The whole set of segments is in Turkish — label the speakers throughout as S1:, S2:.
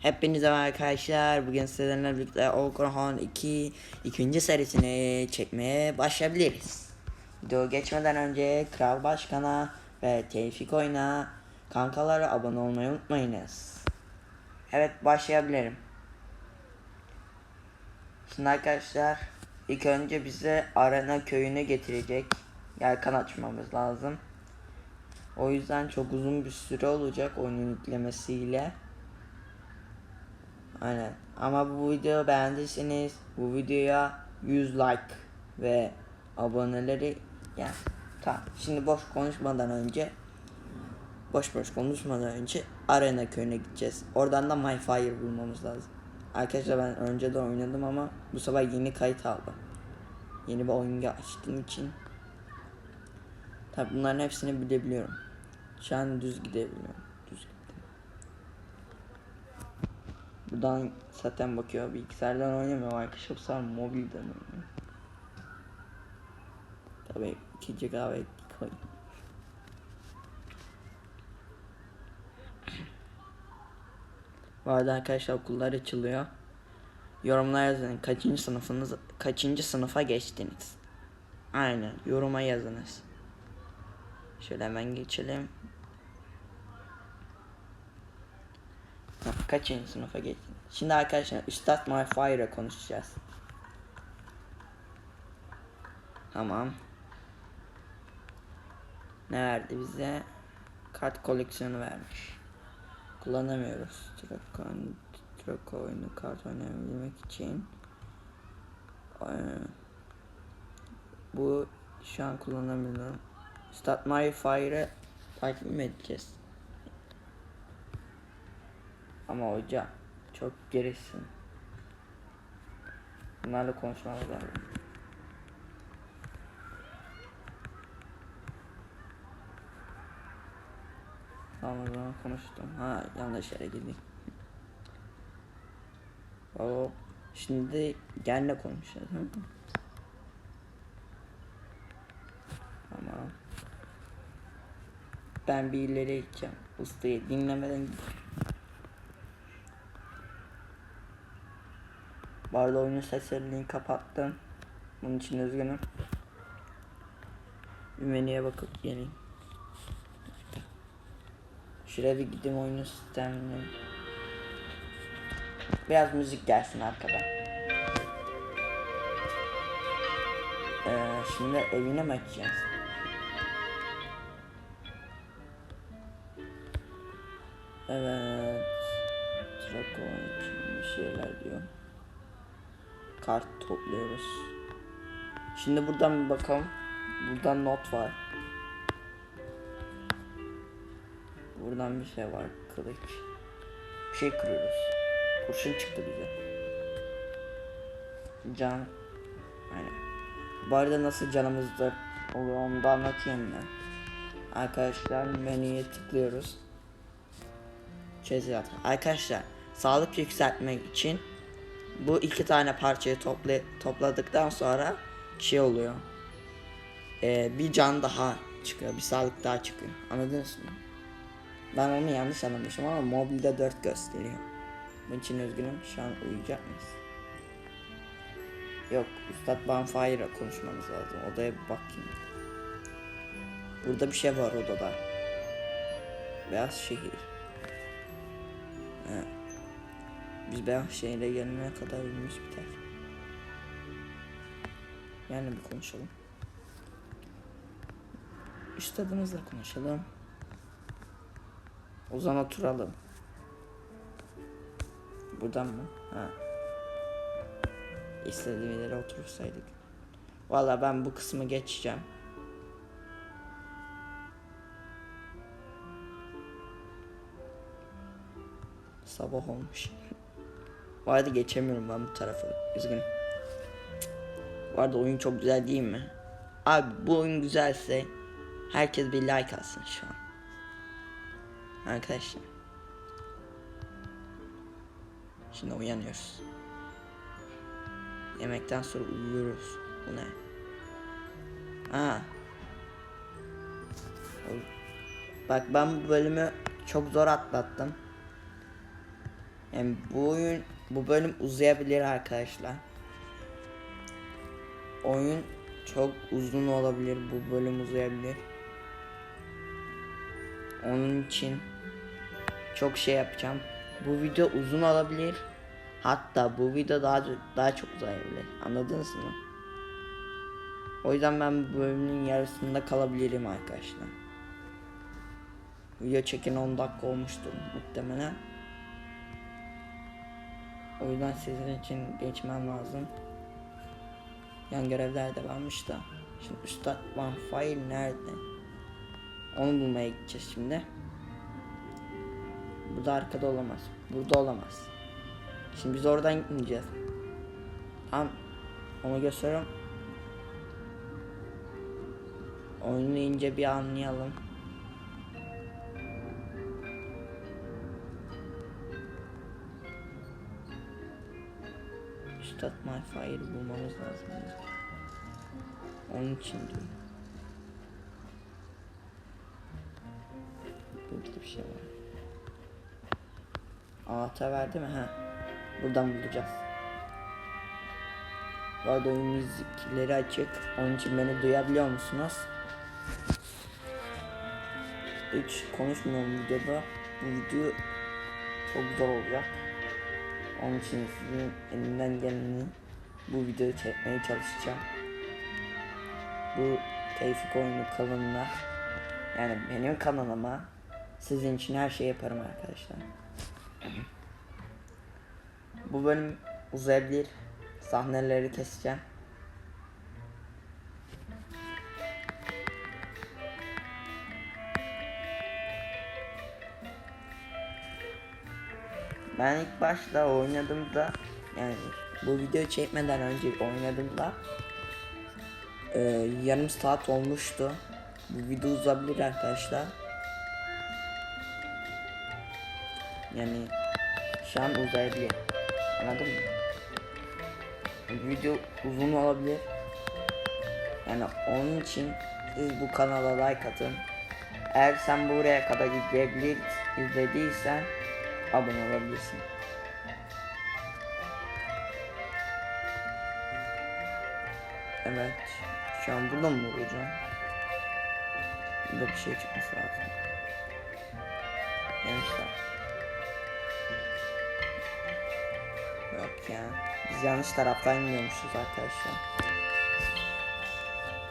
S1: Hepinize merhaba arkadaşlar. Bugün sizlerle birlikte Okurhan 2 ikinci serisini çekmeye başlayabiliriz. Video geçmeden önce Kral Başkan'a ve Tevfik Oyun'a kankalara abone olmayı unutmayınız. Evet başlayabilirim. Şimdi arkadaşlar ilk önce bize Arena köyüne getirecek. Yelkan açmamız lazım. O yüzden çok uzun bir süre olacak oyunun yüklemesiyle. Aynen. Ama bu videoyu beğendiyseniz bu videoya 100 like ve aboneleri yani tamam. Şimdi boş konuşmadan önce boş boş konuşmadan önce Arena köyüne gideceğiz. Oradan da My Fire bulmamız lazım. Arkadaşlar ben önce de oynadım ama bu sefer yeni kayıt aldım. Yeni bir oyun açtığım için Tabi bunların hepsini bilebiliyorum. Şu an düz gidebiliyorum. Düz gittim. Buradan zaten bakıyor. Bilgisayardan oynamıyor. Arkadaşlar mobilden oynuyor. Tabi 2 GB koy. Bu arada arkadaşlar okullar açılıyor. Yorumlara yazın. Kaçıncı sınıfınız kaçıncı sınıfa geçtiniz? Aynen. Yoruma yazınız. Şöyle hemen geçelim. Kaçıncı sınıfa geçtin? Şimdi arkadaşlar Üstad My Fire'a konuşacağız. Tamam. Ne verdi bize? Kart koleksiyonu vermiş. Kullanamıyoruz. Trakon, Trako oyunu kart oynayabilmek için. Ee, bu şu an kullanamıyorum. Start My Fire'ı takip edeceğiz. Ama hoca çok gerisin. Bunlarla konuşmamız lazım. Tamam o zaman konuştum. Ha yanlış yere girdik. O şimdi genle konuşacağız. Hı? Tamam. Ben bir ileri gideceğim. Ustayı dinlemeden Bu arada oyunun seslerini kapattım. Bunun için üzgünüm. Bir menüye bakıp geleyim. Şuraya bir gideyim oyunun sistemine. Biraz müzik gelsin arkadan. Ee, şimdi evine mi açacağız? Evet. Trako için bir şeyler diyor. Kart topluyoruz. Şimdi buradan bir bakalım. Buradan not var. Buradan bir şey var. Kılıç. Bir şey kırıyoruz. Kurşun çıktı bize. Can. Aynen. Bu arada nasıl canımızda oluyor onu da anlatayım ben. Arkadaşlar menüye tıklıyoruz. Çözüyor. Arkadaşlar sağlık yükseltmek için bu iki tane parçayı topla topladıktan sonra şey oluyor. Ee, bir can daha çıkıyor. Bir sağlık daha çıkıyor. Anladınız mı? Ben onu yanlış anlamışım ama mobilde 4 gösteriyor. Bunun için üzgünüm. Şu an uyuyacak mıyız? Yok. Üstad Bonfire'a konuşmamız lazım. Odaya bir bakayım. Burada bir şey var odada. Beyaz şehir. He. Biz beyaz şehire gelene kadar oyunumuz biter. Yani bir konuşalım. Üstadımızla konuşalım. O zaman oturalım. Buradan mı? Ha. İstediğim yere otursaydık. Valla ben bu kısmı geçeceğim. Sabah olmuş. Bu arada geçemiyorum ben bu tarafı. Üzgünüm. Bu arada oyun çok güzel değil mi? Abi bu oyun güzelse herkes bir like alsın şu an. Arkadaşlar. Şimdi uyanıyoruz. Yemekten sonra uyuyoruz. Bu ne? Aa. Bak ben bu bölümü çok zor atlattım. Yani bu oyun bu bölüm uzayabilir arkadaşlar. Oyun çok uzun olabilir. Bu bölüm uzayabilir. Onun için çok şey yapacağım. Bu video uzun olabilir. Hatta bu video daha daha çok uzayabilir. Anladınız mı? O yüzden ben bu bölümün yarısında kalabilirim arkadaşlar. Video çekin 10 dakika olmuştur muhtemelen. O yüzden sizin için geçmem lazım. Yan görevler de varmış da. Şimdi Üstad Van Fire nerede? Onu bulmaya gideceğiz şimdi. Burada arkada olamaz. Burada olamaz. Şimdi biz oradan gitmeyeceğiz. Tamam. Onu gösteriyorum. Oyunu ince bir anlayalım. Üstad My Fire bulmamız lazım. Onun için diyorum. Burada bir şey var. Anahtar verdi mi? Ha. Buradan bulacağız. Bu arada oyun müzikleri açık. Onun için beni duyabiliyor musunuz? Hiç konuşmuyorum videoda. Bu video çok zor olacak. Onun için sizin elimden geleni bu videoyu çekmeye çalışacağım. Bu Tevfik oyunu kanalına yani benim kanalıma sizin için her şey yaparım arkadaşlar. Bu bölüm uzayabilir. Sahneleri keseceğim. Ben ilk başta oynadığımda yani bu video çekmeden önce oynadığımda e, yarım saat olmuştu. Bu video uzabilir arkadaşlar. Yani şu an uzayabilir. Anladın mı? Video uzun olabilir. Yani onun için siz bu kanala like atın. Eğer sen buraya kadar izleyebilir, izlediysen abone olabilirsin. Evet. Şu an burada mı vuracağım? Burada bir şey çıkması lazım. Gençler. Yok ya. Biz yanlış taraftan gidiyormuşuz arkadaşlar.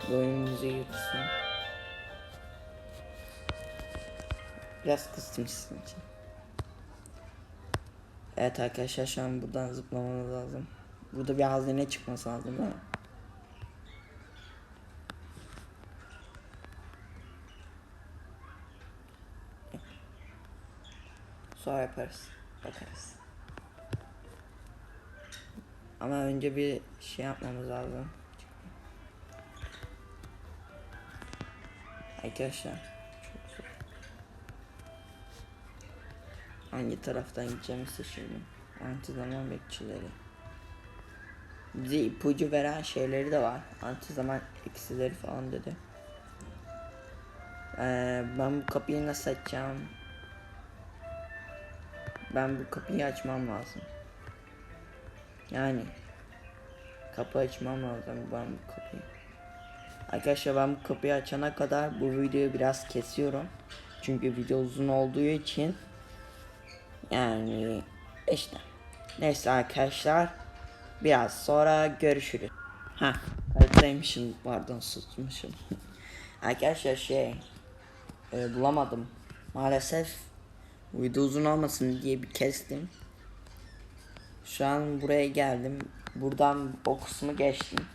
S1: Bu oyunumuzu yürütsün. Biraz kıstım sizin için. Evet arkadaşlar şu an buradan zıplamamız lazım. Burada bir hazine çıkması lazım değil mi? Sonra yaparız. Bakarız. Ama önce bir şey yapmamız lazım. Arkadaşlar Hangi taraftan gideceğimi seçelim. Anti zaman bekçileri. Bize ipucu veren şeyleri de var. Anti zaman eksileri falan dedi. Ee, ben bu kapıyı nasıl açacağım? Ben bu kapıyı açmam lazım. Yani kapı açmam lazım ben bu kapıyı. Arkadaşlar ben bu kapıyı açana kadar bu videoyu biraz kesiyorum. Çünkü video uzun olduğu için yani işte neyse arkadaşlar biraz sonra görüşürüz. Ha kayıttaymışım pardon susmuşum. arkadaşlar şey e, bulamadım maalesef video uzun olmasın diye bir kestim. Şu an buraya geldim. Buradan o kısmı geçtim.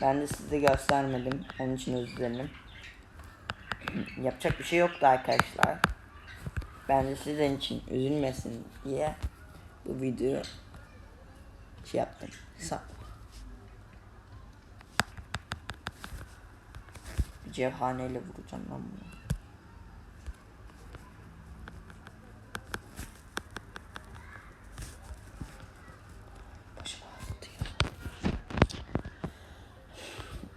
S1: Ben de size göstermedim. Onun için özür dilerim. Yapacak bir şey yoktu arkadaşlar. Ben de sizin için üzülmesin diye bu videoyu şey yaptım. Sa bir cevhaneyle vuracağım lan bunu.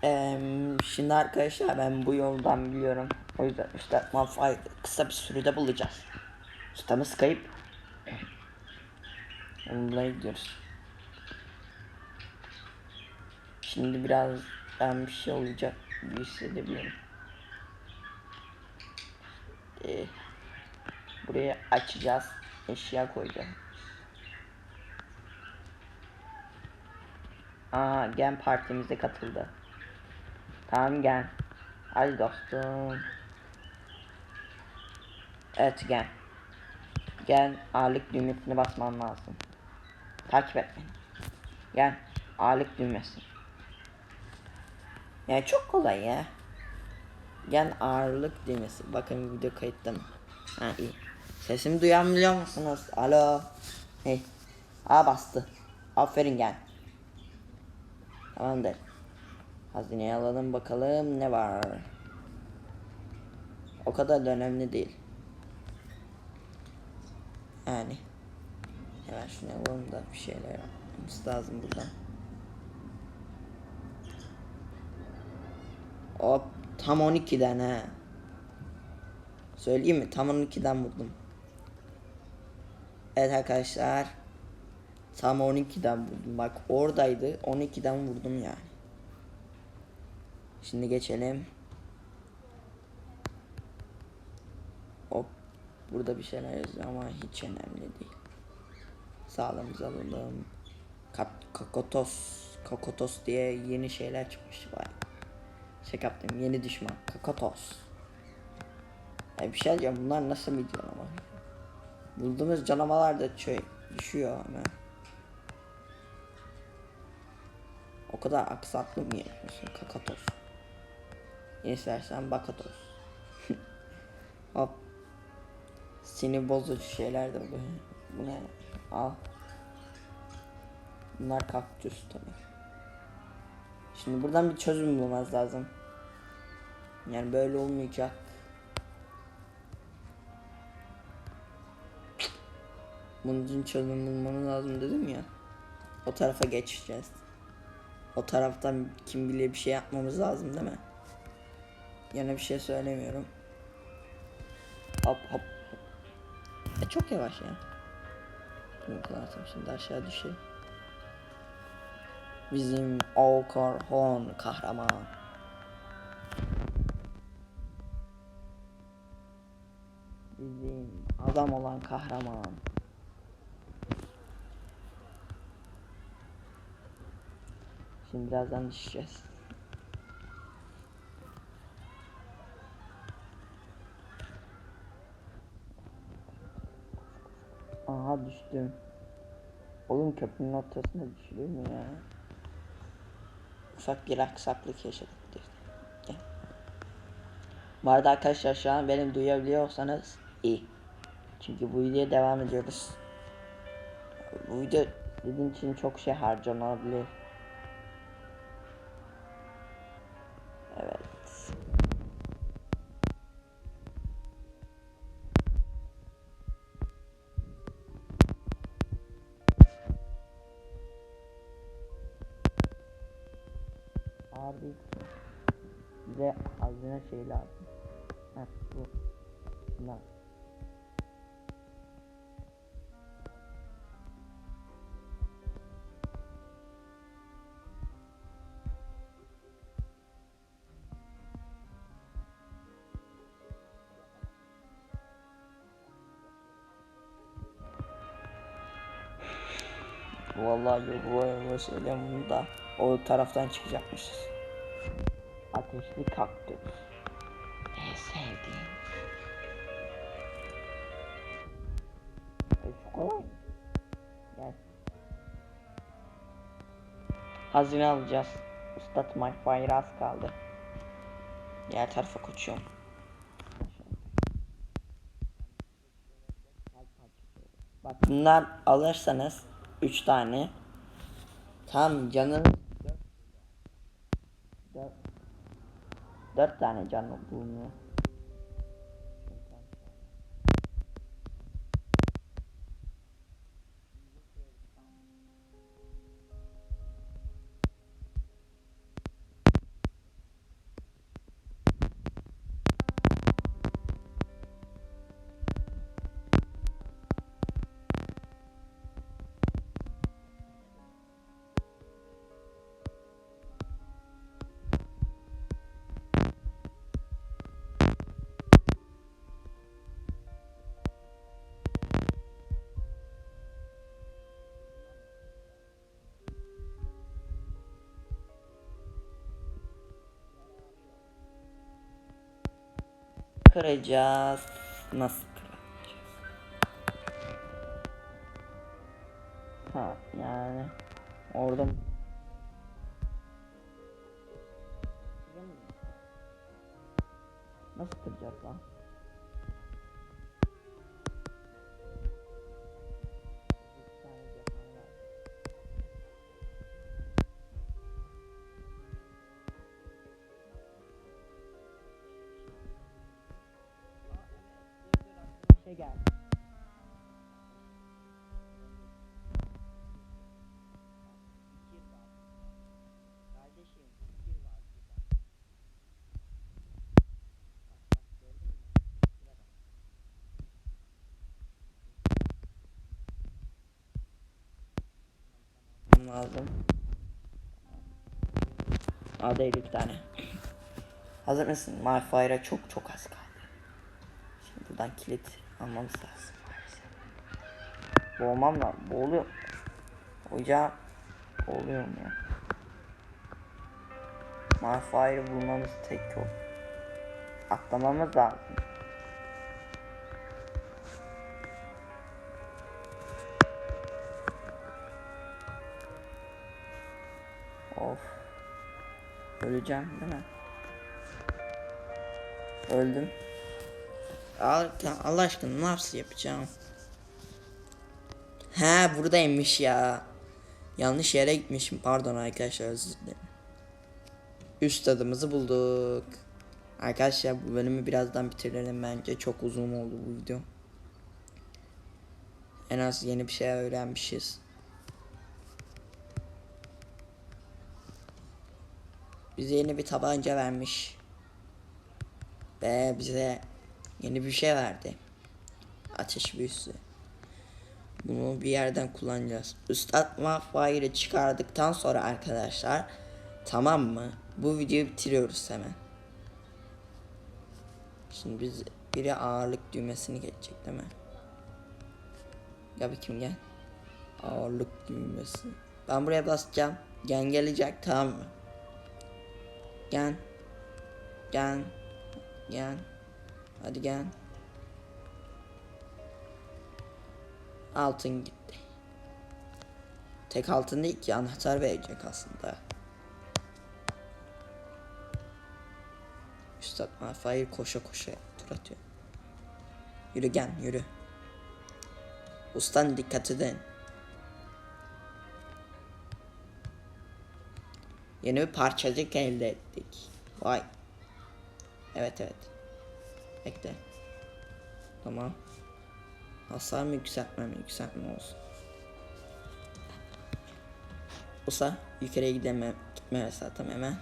S1: Eee, şimdi arkadaşlar ben bu yoldan biliyorum. O yüzden işte Malphite kısa bir sürede bulacağız. Ustamız kayıp. Onunla gidiyoruz. Şimdi biraz ben bir şey olacak bir hissedebiliyorum. Ee, buraya açacağız. Eşya koyacağım. Aa Gen partimize katıldı. Tamam gel. Hadi dostum. Evet gel. Gel ağırlık düğmesine basman lazım. Takip et beni. Gel ağırlık düğmesi. Yani çok kolay ya. Gel ağırlık düğmesi. Bakın video kayıtta? Ha iyi. Sesimi duyabiliyor musunuz? Alo. Hey. Aa bastı. Aferin gel. Tamamdır. Hazineyi alalım bakalım ne var. O kadar da önemli değil. Yani. Hemen şunu alalım da bir şeyler yapmamız lazım buradan. Hop tam 12'den he. Söyleyeyim mi? Tam 12'den vurdum. Evet arkadaşlar. Tam 12'den vurdum. Bak oradaydı. 12'den vurdum yani. Şimdi geçelim. Hop. Burada bir şeyler yazıyor ama hiç önemli değil. Sağlığımızı alalım. Kat kakotos. Kakotos diye yeni şeyler çıkmış var. Şey yaptım. Yeni düşman. Kakotos. Ya bir şey diyeceğim. Bunlar nasıl video ama? Bulduğumuz canavarlar da şey düşüyor hemen. O kadar aksaklı mı yapıyorsun kakatos? İstersen bakatos. Hop. Sinir bozucu şeyler de bu. Bu ne? Al. Bunlar kaktüs tabii. Şimdi buradan bir çözüm bulmamız lazım. Yani böyle olmayacak. Bunun için çözüm bulmamız lazım dedim ya. O tarafa geçeceğiz. O taraftan kim bilir bir şey yapmamız lazım değil mi? Yine bir şey söylemiyorum. Hop hop. E çok yavaş ya. Kullansam şimdi aşağı düşeyim. Bizim Okarhon kahraman. Bizim adam olan kahraman. Şimdi birazdan düşeceğiz. Düştüm. Oğlum köprünün ortasına düşülür mü ya? Ufak bir aksaklık yaşadık. Gel. Bu arada arkadaşlar şu an beni duyabiliyorsanız iyi. Çünkü bu videoya devam ediyoruz. Bu video dediğim için çok şey harcanabilir. Evet. Hazine şey lazım. Heh, bu. Bunlar. Vallahi bu söyleyeyim bunu da o taraftan çıkacakmışız. Ateşli kaktüs. Çok kolay. Gel. Hazine alacağız. Ustad my fire az kaldı. Diğer tarafa koşuyorum. Bak bunlar alırsanız 3 tane tam canın 4 4 tane canı bulunuyor. Kıracağız? Nasıl kıracağız? Ha yani orada? Nasıl kıracağız lan? Tamam, Lazım. Al değil iki tane. Hazır mısın? My Fire'a çok çok az kaldı. Şimdi buradan kilit almamız lazım. Boğmam lazım. Boğuluyor. Hocam boğuluyorum ya. My Fire'ı bulmamız tek yol. Atlamamız lazım. Öleceğim değil mi? Öldüm. Allah, aşkına nasıl yapacağım? He buradaymış ya. Yanlış yere gitmişim. Pardon arkadaşlar özür dilerim. Üst adımızı bulduk. Arkadaşlar bu bölümü birazdan bitirelim bence. Çok uzun oldu bu video. En az yeni bir şey öğrenmişiz. Bize yeni bir tabanca vermiş. Ve bize yeni bir şey verdi. Ateş büyüsü. Bunu bir yerden kullanacağız. Üstad Fire'ı çıkardıktan sonra arkadaşlar tamam mı? Bu videoyu bitiriyoruz hemen. Şimdi biz biri ağırlık düğmesini geçecek değil mi? Gel bakayım gel. Ağırlık düğmesi. Ben buraya basacağım. Gen gelecek tamam mı? Gel. Gel. Gel. Hadi gel. Altın gitti. Tek altın değil ki anahtar verecek aslında. Üstad Malphite koşa koşa tur atıyor. Yürü gel yürü. Ustan dikkat edin. Yeni bir parçacık elde ettik. Vay. Evet evet. Bekle. Tamam. Hasar mı yükseltme mi yükseltme olsun. Olsa yukarıya gidemem gitme zaten hemen.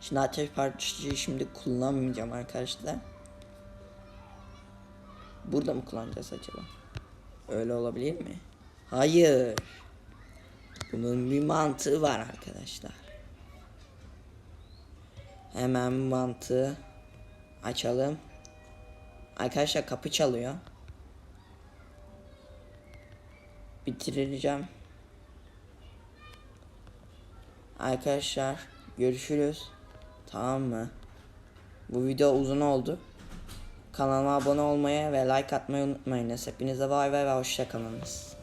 S1: Şimdi ateş parçacığı şimdi kullanmayacağım arkadaşlar. Burada mı kullanacağız acaba? Öyle olabilir mi? Hayır. Bunun bir mantığı var arkadaşlar. Hemen mantığı açalım. Arkadaşlar kapı çalıyor. Bitireceğim. Arkadaşlar görüşürüz. Tamam mı? Bu video uzun oldu. Kanalıma abone olmayı ve like atmayı unutmayınız. Hepinize bay bay ve hoşçakalınız.